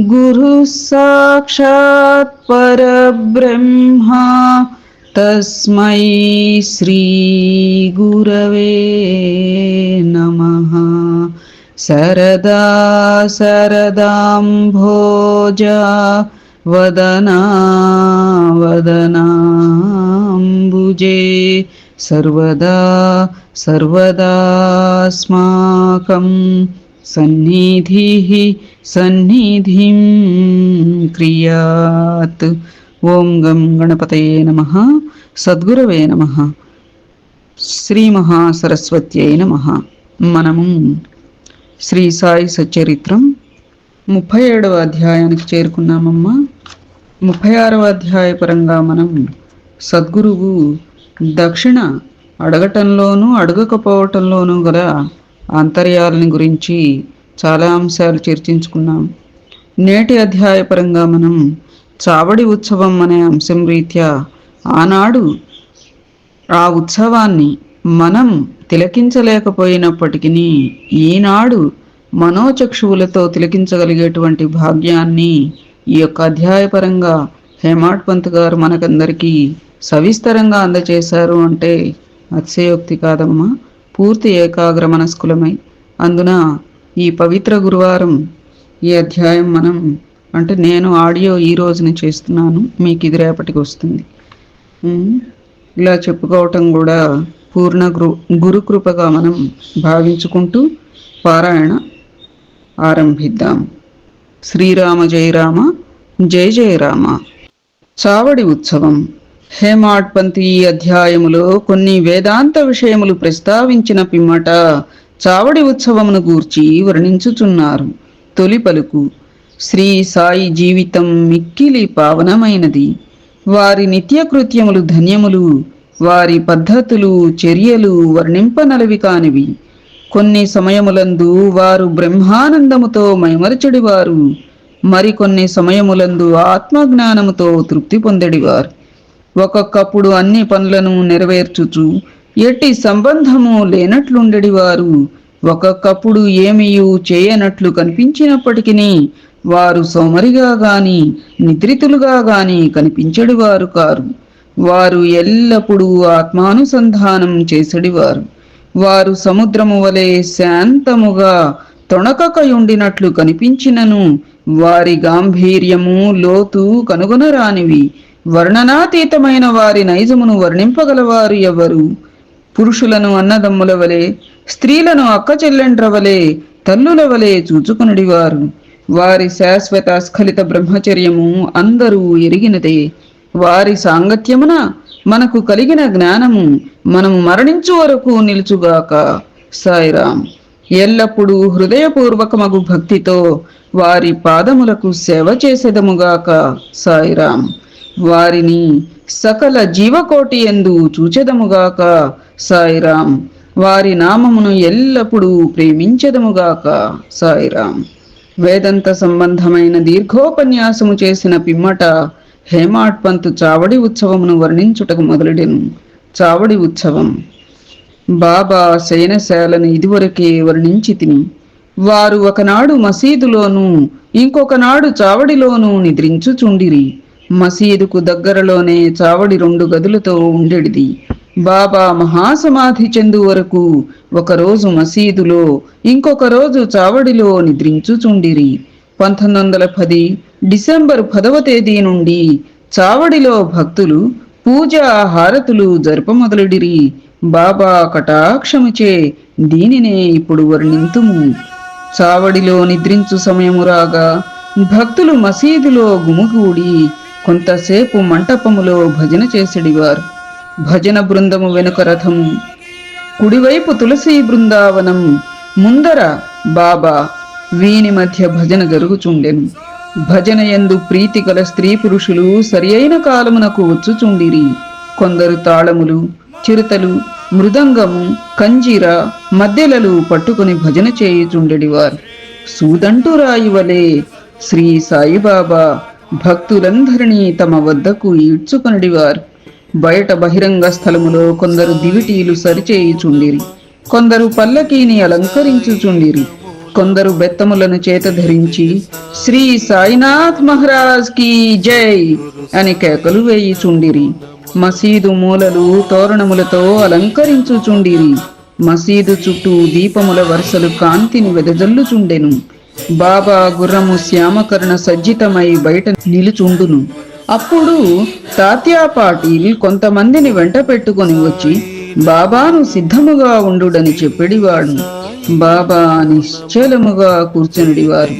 गुरुः साक्षात् परब्रह्मा तस्मै श्रीगुरवे नमः। सरदा सरदाम्भोजा वदना वदनाम्बुजे सर्वदा सर्वदास्माकं సన్నిధిः సన్నిధిం క్రియాత్ ఓం గం గణపతయే నమ సద్గురవే నమ శ్రీ మహాసరస్వత్యై నమ మనము శ్రీ సాయి సచరిత్రం ముప్పై ఏడవ అధ్యాయానికి చేరుకున్నామమ్మా. ముప్పై ఆరవ అధ్యాయ పరంగా మనం సద్గురువు దక్షిణ అడగటంలోనూ అడగకపోవటంలోనూ గల ఆంతర్యాలని గురించి చాలా అంశాలు చర్చించుకున్నాం. నేటి అధ్యాయపరంగా మనం చావడి ఉత్సవం అనే అంశం రీత్యా ఆనాడు ఆ ఉత్సవాన్ని మనం తిలకించలేకపోయినప్పటికీ ఈనాడు మనోచక్షువులతో తిలకించగలిగేటువంటి భాగ్యాన్ని ఈ యొక్క అధ్యాయపరంగా హేమాడ్ పంత్ గారు మనకందరికీ సవిస్తరంగా అందచేశారు అంటే అతిశయోక్తి కాదమ్మా. పూర్తి ఏకాగ్ర మనస్కులమై. అందున ఈ పవిత్ర గురువారం ఈ అధ్యాయం మనం అంటే నేను ఆడియో ఈ రోజున చేస్తున్నాను మీకు ఇది రేపటికి వస్తుంది. ఇలా చెప్పుకోవటం కూడా పూర్ణ గురు గురుకృపగా మనం భావించుకుంటూ పారాయణ ఆరంభిద్దాం. శ్రీరామ జయ రామ జయ జయ రామ. చావడి ఉత్సవం. హేమాట్పంతి అధ్యాయములో కొన్ని వేదాంత విషయములు ప్రస్తావించిన పిమ్మట చావడి ఉత్సవమును గూర్చి వర్ణించుచున్నారు. తొలి పలుకు శ్రీ సాయి జీవితం మిక్కిలి పావనమైనది. వారి నిత్యకృత్యములు ధన్యములు వారి పద్ధతులు చర్యలు వర్ణింపనలవి కానివి. కొన్ని సమయములందు వారు బ్రహ్మానందముతో మైమరచడివారు. మరికొన్ని సమయములందు ఆత్మజ్ఞానముతో తృప్తి పొందడివారు. ఒక్కొక్కప్పుడు అన్ని పనులను నెరవేర్చుచు ఎట్టి సంబంధము లేనట్లుండెడివారు. ఒక్కొక్కప్పుడు ఏమియు చేయనట్లు కనిపించినప్పటికీ వారు సోమరిగా గాని నిద్రితులుగా గాని కనిపించడివారు కారు. వారు ఎల్లప్పుడూ ఆత్మానుసంధానం చేసడివారు. వారు సముద్రము వలె శాంతముగా తొణకకయుండినట్లు కనిపించినను. వారి గాంభీర్యము లోతు కనుగొనరానివి. వర్ణనాతీతమైన వారి నైజమును వర్ణింపగలవారు ఎవరు? పురుషులను అన్నదమ్ముల వలె స్త్రీలను అక్క చెల్లెండ్ర వలె తల్లుల వలె చూచుకునుడివారు. వారి శాశ్వత స్ఖలిత బ్రహ్మచర్యము అందరూ ఎరిగినదే. వారి సాంగత్యమున మనకు కలిగిన జ్ఞానము మనము మరణించు వరకు నిలుచుగాక. సాయిరాం ఎల్లప్పుడూ హృదయపూర్వకమగు భక్తితో వారి పాదములకు సేవ చేసేదముగాక. సాయిరాం వారిని సకల జీవకోటి ఎందు చూచెదముగాక సాయిరాం. వారి నామమును ఎల్లప్పుడూ ప్రేమించెదముగాక సాయిరాం. వేదంత సంబంధమైన దీర్ఘోపన్యాసము చేసిన పిమ్మట హేమాడ్ పంత్ చావడి ఉత్సవమును వర్ణించుటకు మొదలెడెను. చావడి ఉత్సవం. బాబా శయనశాలను ఇదివరకే వర్ణించి తిని వారు ఒకనాడు మసీదులోనూ ఇంకొకనాడు చావడిలోనూ నిద్రించుచుండిరి. మసీదుకు దగ్గరలోనే చావడి రెండు గదులతో ఉండేది బాబా మహాసమాధి చెందు వరకు ఒకరోజు మసీదులో ఇంకొక రోజు చావడిలో నిద్రించుచుండిరి. పంతొమ్మిది వందల పది డిసెంబర్ పదవ తేదీ నుండి చావడిలో భక్తులు పూజా హారతులు జరప మొదలెడిరి బాబా కటాక్షముచే దీనినే ఇప్పుడు వర్ణింతుము. చావడిలో నిద్రించు సమయము రాగా భక్తులు మసీదులో గుమిగూడి కొంతసేపు మంటపములో భజన చేసిడివారు. భజన బృందము వెనుక రథము. కుడివైపు తులసి బృందావనం. ముందర బాబా వీని మధ్య భజన జరుగుచుండెను. భజన యందు ప్రీతి గల స్త్రీ పురుషులు సరియైన కాలమునకు వచ్చుచుండిరి. కొందరు తాళములు చిరుతలు మృదంగము కంజీర మధ్యలలు పట్టుకుని భజన చేయుచుండెడివారు. సూదంటు రాయి వలె శ్రీ సాయిబాబా భక్తులందరినీ తమ వద్దకు ఈడ్చుకొనిడివారు. బయట బహిరంగ స్థలములో కొందరు దివిటీలు సరిచేయుచుండిరి. కొందరు పల్లకీని అలంకరించుచుండిరి. కొందరు బెత్తములను చేత ధరించి శ్రీ సాయినాథ్ మహారాజ్కి జై అని కేకలు వేయిచుండిరి. మసీదు మూలలు తోరణములతో అలంకరించుచుండిరి. మసీదు చుట్టూ దీపముల వరుసలు కాంతిని వెదజల్లుచుండెను. బాబా గుర్రము శ్యామకరణ సజ్జితమై బయట నిలుచుండును. అప్పుడు తాత్యా పాటిల్ కొంతమందిని వెంట పెట్టుకొని వచ్చి బాబాను సిద్ధముగా ఉండుడని చెప్పిడివాడు. బాబా నిశ్చలముగా కూర్చునిడివారు.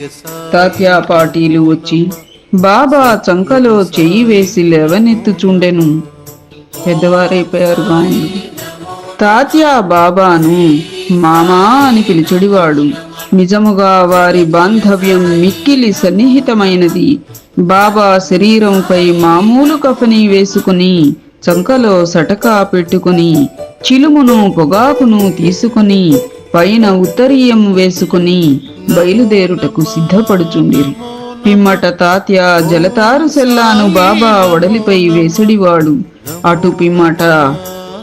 తాత్యా పాటీలు వచ్చి బాబా చంకలో చెయ్యి వేసి లేవనెత్తుచుండెను. పెద్దవారైపోయారు బాగుంది తాత్యా బాబాను మామా అని పిలిచుడివాడు. నిజముగా వారి బాంధవ్యం మిక్కిలి సన్నిహితమైనది. బాబా శరీరంపై మామూలు కఫని వేసుకుని చంకలో సటకా పెట్టుకుని చిలుమును పొగాకును తీసుకుని పైన ఉత్తరీయం వేసుకుని బయలుదేరుటకు సిద్ధపడుచుండిరి. పిమ్మట తాత్య జలతారు సెల్లాను బాబా వడలిపై వేసడివాడు. అటు పిమ్మట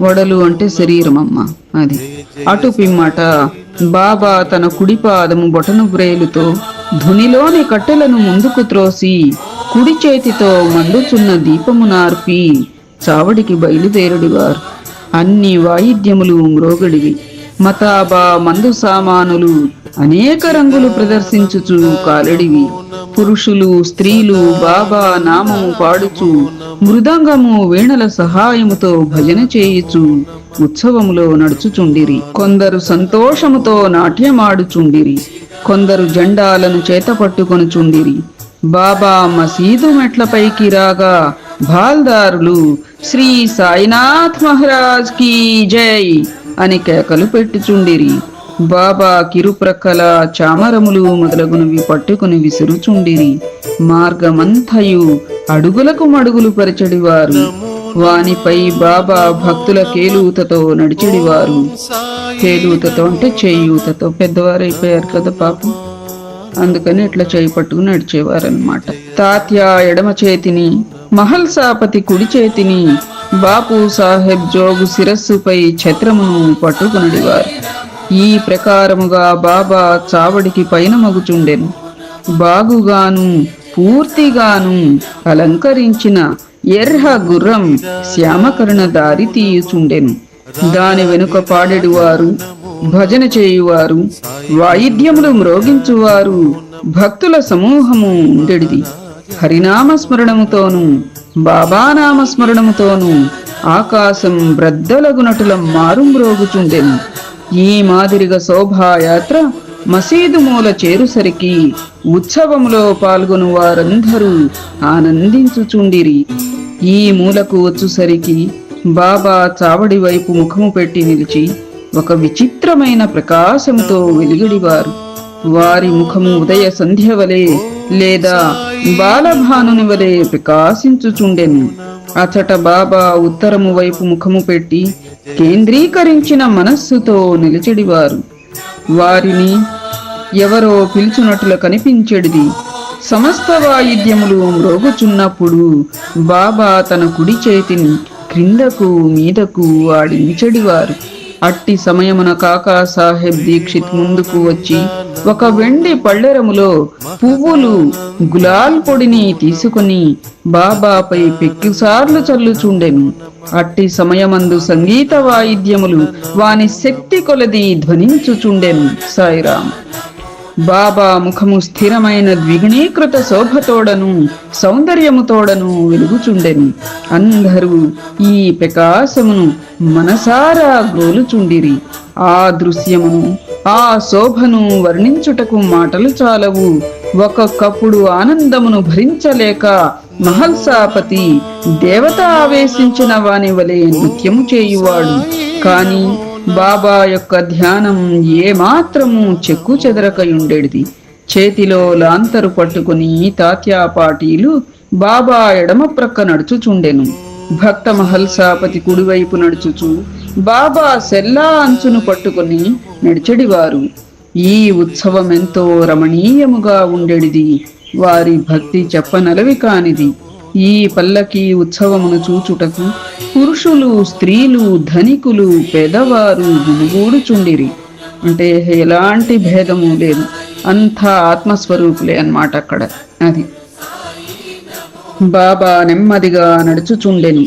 వడలు అంటే శరీరం అమ్మ అది. అటు పిమ్మట బాబా తన కుడి పాదము బొటను బ్రేలుతో ధునిలోని కట్టెలను ముందుకు త్రోసి కుడి చేతితో మండుచున్న దీపము నార్పి చావడికి బయలుదేరుడివారు. అన్ని వాయిద్యములు మ్రోగడివి. మతాబా మందు సామానులు అనేక రంగులు ప్రదర్శించుచు కాలడివి. పురుషులు స్త్రీలు బాబా నామము పాడుచు మృదంగము వీణల సహాయముతో భజన చేయుచు ఉత్సవములో నడుచుచుండిరి. కొందరు సంతోషముతో నాట్యమాడుచుండిరి. కొందరు జెండాలను చేత పట్టుకొనుచుండిరి. బాబా మసీదు మెట్లపైకి రాగా బాల్దారులు శ్రీ సాయినాథ్ మహారాజ్కి జై అని కేకలు పెట్టుచుండిరి. బాబా కిరుప్రక్కల చామరములు మొదలగునవి పట్టుకుని విసురుచుండిరి. మార్గమంతయు అడుగులకు మడుగులు పరిచడివారు. వానిపై బాబా భక్తుల కేలూతతో నడిచెడివారు. కేలూతతో అంటే చేయూతతో పెద్దవారైపోయారు కదా పాపం. అందుకని ఇట్లా చేయి పట్టుకుని నడిచేవారనమాట తాత్య ఎడమ చేతిని మహల్సాపతి కుడి చేతిని బాపు సాహెబ్ జోగు శిరస్సుపై ఛత్రమును పట్టుకునడివారు. ఈ ప్రకారముగా బాబా చావడికి పైన మగుచుండెను బాగుగాను పూర్తిగాను అలంకరించిన ఎర్ర గుర్రం శ్యామకరణ దారి తీయుచుండెను. దాని వెనుక పాడెడువారు భజన చేయువారు వాయిద్యములు మ్రోగించువారు భక్తుల సమూహము ఉండెడిది. హరినామ స్మరణముతోను బాబానామ స్మరణముతోను ఆకాశం బ్రద్దలగునటుల మారుమ్రోగుచుండెను. ఈ మాదిరిగా శోభాయాత్ర మసీదు మూల చేరుసరికి ఉత్సవములో పాల్గొను వారందరూ ఆనందించుచుండిరి. ఈ మూలకు వచ్చుసరికి బాబా చావడి వైపు ముఖము పెట్టి నిలిచి ఒక విచిత్రమైన ప్రకాశముతో వెలిగిడివారు. వారి ముఖము ఉదయ సంధ్య వలె లేదా బాలభానుని వలె ప్రకాశించుచుండెను. అచట బాబా ఉత్తరము వైపు ముఖము పెట్టి కేంద్రీకరించిన మనస్సుతో నిలిచెడివారు. వారిని ఎవరో పిలుచునట్లు కనిపించెడిది. సమస్త వాయిద్యములు మ్రోగుచున్నప్పుడు బాబా తన కుడి చేతిని క్రిందకు మీదకు ఆడించడివారు. అట్టి సమయమున కాకా సాహెబ్ దీక్షిత్ ముందుకు వచ్చి ఒక వెండి పళ్ళెరములో పువ్వులు గులాల్ పొడిని తీసుకుని బాబాపై పెక్కుసార్లు చల్లుచుండెను. అట్టి సమయమందు సంగీత వాయిద్యములు వాని శక్తి కొలది ధ్వనించుచుండెను సాయిరామ్. బాబా ముఖము స్థిరమైన ద్విగుణీకృత శోభతోడను సౌందర్యముతోడను వెలుగుచుండెను. అందరూ ఈ ప్రకాశమును మనసారా గ్రోలుచుండిరి ఆ దృశ్యమును ఆ శోభను వర్ణించుటకు మాటలు చాలవు. ఒక్కొక్కప్పుడు ఆనందమును భరించలేక మహల్సాపతి దేవత ఆవేశించిన వాని వలె నృత్యము చేయువాడు. కాని బాబా యొక్క ధ్యానం ఏమాత్రము చెక్కు చెదరకయుండేది చేతిలో లాంతరు పట్టుకుని తాత్యాపాటీలు బాబా ఎడమ ప్రక్క నడుచుచుండెను. భక్త మహల్సాపతి కుడివైపు నడుచుచు బాబా సెల్లా అంచును పట్టుకుని నడిచెడివారు. ఈ ఉత్సవం ఎంతో రమణీయముగా ఉండేది వారి భక్తి చెప్పనలవి కానిది. ఈ పల్లకి ఉత్సవమును చూచుటకు పురుషులు స్త్రీలు ధనికులు పేదవారు గుమిగూడుచుండిరి. అంటే ఎలాంటి భేదము లేదు. అంతా ఆత్మస్వరూపులే అన్నమాట అక్కడ. అది. బాబా నెమ్మదిగా నడుచుచుండెను.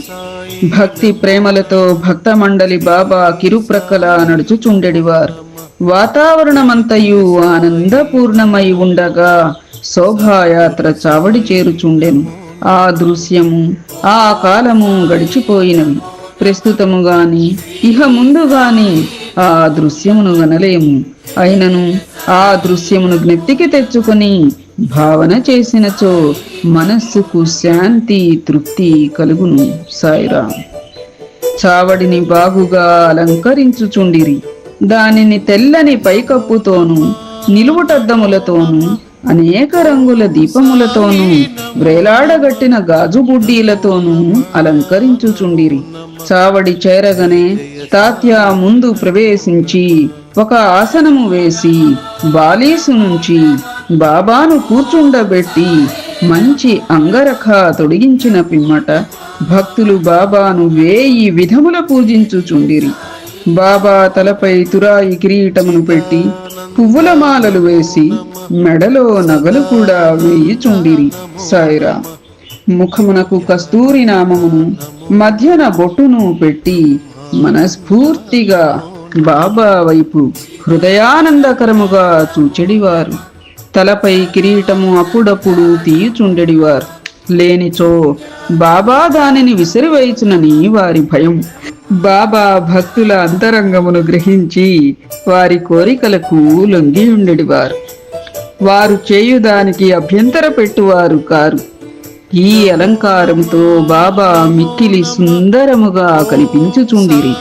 భక్తి ప్రేమలతో భక్త మండలి బాబా కిరుప్రక్కల నడుచుచుండెడివారు. వాతావరణమంతయు ఆనందపూర్ణమై ఉండగా శోభాయాత్ర చావడి చేరుచుండెను. ఆ దృశ్యము ఆ కాలము గడిచిపోయినవి. ప్రస్తుతము గాని ఇహ ముందు గాని ఆ దృశ్యమును గనలేము. అయినను ఆ దృశ్యమును జ్ఞప్తికి తెచ్చుకొని భావన చేసినచో మనస్సుకు శాంతి తృప్తి కలుగును సాయిరా. చావడిని బాగుగా అలంకరించుచుండిరి. దానిని తెల్లని పైకప్పుతోనూ నిలువుటద్దములతోనూ అనేక రంగుల దీపములతోనూ వ్రేలాడగట్టిన గాజు బుడ్డీలతోనూ అలంకరించుచుండిరి. చావడి చేరగనే తాత్య ముందు ప్రవేశించి ఒక ఆసనము వేసి బాలీసు నుంచి బాబాను కూర్చుండబెట్టి మంచి అంగరఖ తొడిగించిన పిమ్మట భక్తులు బాబాను వేయి విధముల పూజించుచుండిరి. బాబా తలపై తురాయి కిరీటమును పెట్టి పువ్వుల మాలలు వేసి మెడలో నగలు కూడా వేయిచుండిరి సాయిరా. ముఖమునకు కస్తూరి నామమును మధ్యన బొట్టును పెట్టి మనస్ఫూర్తిగా బాబా వైపు హృదయానందకరముగా చూచెడివారు. తలపై కిరీటము అప్పుడప్పుడు తీయుచుండెడివారు. లేనిచో బాబా దానిని విసిరివేయుచునని వారి భయం. బాబా భక్తుల అంతరంగమును గ్రహించి వారి కోరికలకు లొంగి ఉండడివారు వారు చేయుదానికి అభ్యంతర పెట్టువారు కారు. ఈ అలంకారంతో బాబా మిక్కిలి సుందరముగా కనిపించుచుండిరి.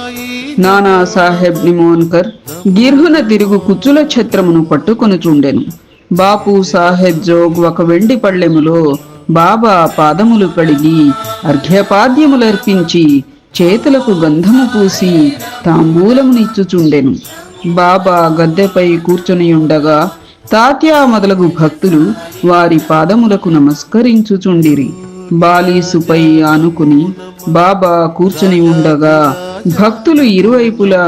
నానా సాహెబ్ నిమోన్కర్ గిర్హున తిరుగు కుచ్చుల ఛత్రమును పట్టుకొనుచుండెను. బాపు సాహెబ్ జోగ్ ఒక వెండి పళ్ళెములో బాబా పాదములు కడిగి అర్ఘ్యపాద్యములర్పించి చేతులకు గంధము పూసి తాంబూలమునిచ్చుచుండెను బాబా గద్దెపై కూర్చొని ఉండగా తాత్యా మొదలగు భక్తులు వారి పాదములకు నమస్కరించుచుండిరి. బాలీసుపై ఆనుకుని బాబా కూర్చుని ఉండగా భక్తులు ఇరువైపులా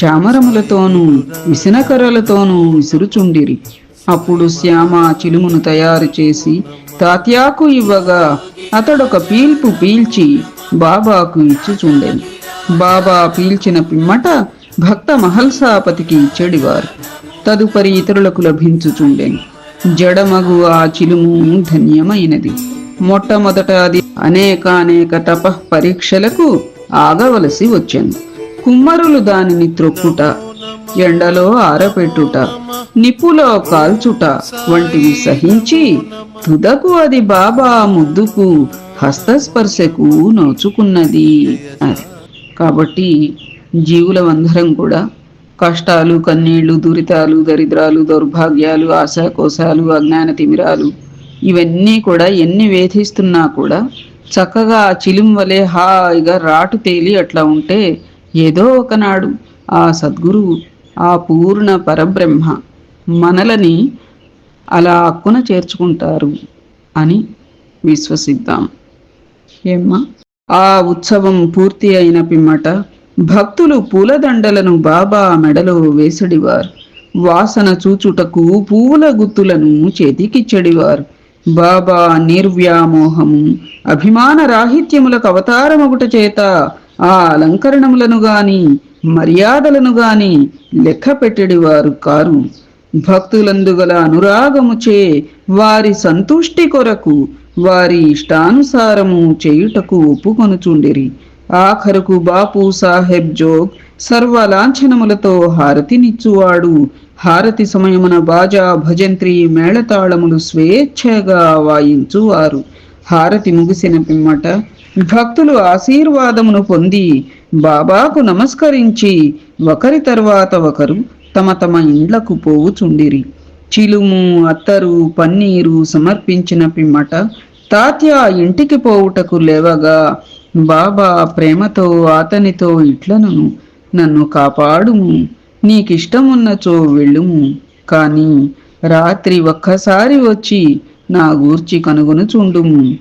చామరములతోనూ విసనకర్రలతోనూ విసురుచుండిరి. అప్పుడు శ్యామ చిలుమును తయారు చేసి తాత్యాకు ఇవ్వగా అతడొక పీల్పు పీల్చి బాబాకు ఇచ్చుచుండెను బాబా పీల్చిన పిమ్మట భక్త మహల్సాపతికి ఇచ్చేడివారు తదుపరి ఇతరులకు లభించుచుండెను జడమగు ఆ చిలుము ధన్యమైనది. మొట్టమొదట అది అనేక అనేక తప పరీక్షలకు ఆగవలసి వచ్చాను. కుమ్మరులు దానిని త్రొక్కుట ఎండలో ఆరపెట్టుట నిప్పులో కాల్చుట వంటివి సహించి తుదకు అది బాబా ముద్దుకు హస్తస్పర్శకు నోచుకున్నది అది. కాబట్టి జీవులమందరం కూడా కష్టాలు కన్నీళ్ళు దురితాలు దరిద్రాలు దౌర్భాగ్యాలు ఆశాకోశాలు అజ్ఞాన తిమిరాలు ఇవన్నీ కూడా ఎన్ని వేధిస్తున్నా కూడా చక్కగా ఆ చిలిం వలె హాయిగా రాటు తేలి అట్లా ఉంటే ఏదో ఒకనాడు ఆ సద్గురువు ఆ పూర్ణ పరబ్రహ్మ మనలని అలా అక్కున చేర్చుకుంటారు అని విశ్వసిద్దాం. ఏమ్మా? ఆ ఉత్సవం పూర్తి అయిన పిమ్మట భక్తులు పూలదండలను బాబా మెడలో వేసడివారు. వాసన చూచుటకు పువ్వుల గుత్తులను చేతికిచ్చడివారు. బాబా నిర్వ్యామోహము అభిమాన రాహిత్యములకు అవతారమగుట చేత ఆ అలంకరణములను గాని మర్యాదలను గాని లెక్క పెట్టడివారు కారు. భక్తులందుగల అనురాగముచే వారి సంతుష్టి కొరకు వారి ఇష్టానుసారము చేయుటకు ఒప్పుకొనుచుండిరి. ఆఖరుకు బాపు సాహెబ్ జోగ్ సర్వలాంఛనములతో హారతినిచ్చువాడు. హారతి సమయమున బాజా భజంత్రి మేళతాళములు స్వేచ్ఛగా వాయించువారు. హారతి ముగిసిన పిమ్మట భక్తులు ఆశీర్వాదమును పొంది బాబాకు నమస్కరించి ఒకరి తర్వాత ఒకరు తమ తమ ఇండ్లకు పోవుచుండిరి. చిలుము అత్తరు పన్నీరు సమర్పించిన పిమ్మట తాత్య ఇంటికి పోవుటకు లేవగా బాబా ప్రేమతో అతనితో ఇట్లను నన్ను కాపాడుము నీకిష్టమున్నచో వెళ్ళుము. కాని రాత్రి ఒక్కసారి వచ్చి నా గూర్చి కనుగొనుచుండుము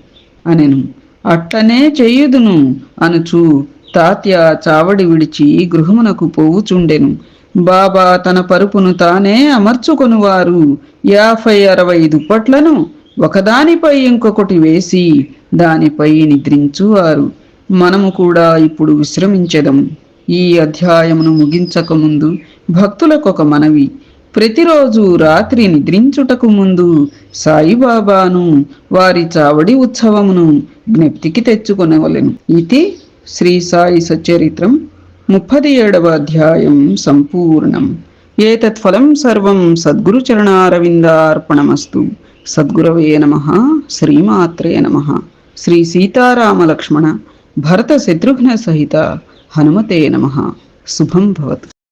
అనెను. అట్లనే చేయుదును అనుచు తాత్య చావడి విడిచి గృహమునకు పోవుచుండెను. బాబా తన పరుపును తానే అమర్చుకొనువారు. యాభై అరవై దుప్పట్లను ఒకదానిపై ఇంకొకటి వేసి దానిపై నిద్రించువారు. మనము కూడా ఇప్పుడు విశ్రమించెదము. ఈ అధ్యాయమును ముగించక ముందు భక్తులకు ఒక మనవి. ప్రతిరోజు రాత్రి నిద్రించుటకు ముందు సాయిబాబాను వారి చావడి ఉత్సవమును జ్ఞప్తికి తెచ్చుకొనవలెను. ఇది శ్రీ సాయి సచరిత్రం ముప్పది ఏడవ అధ్యాయం సంపూర్ణం. ఏతత్ ఫలం సర్వం సద్గురు చరణారవిందార్పణమస్తు సద్గురవే నమ శ్రీమాత్రే నమ. శ్రీ సీతారామ లక్ష్మణ భరత శత్రుఘ్న సహిత హనుమతే నమ. శుభం భవతు.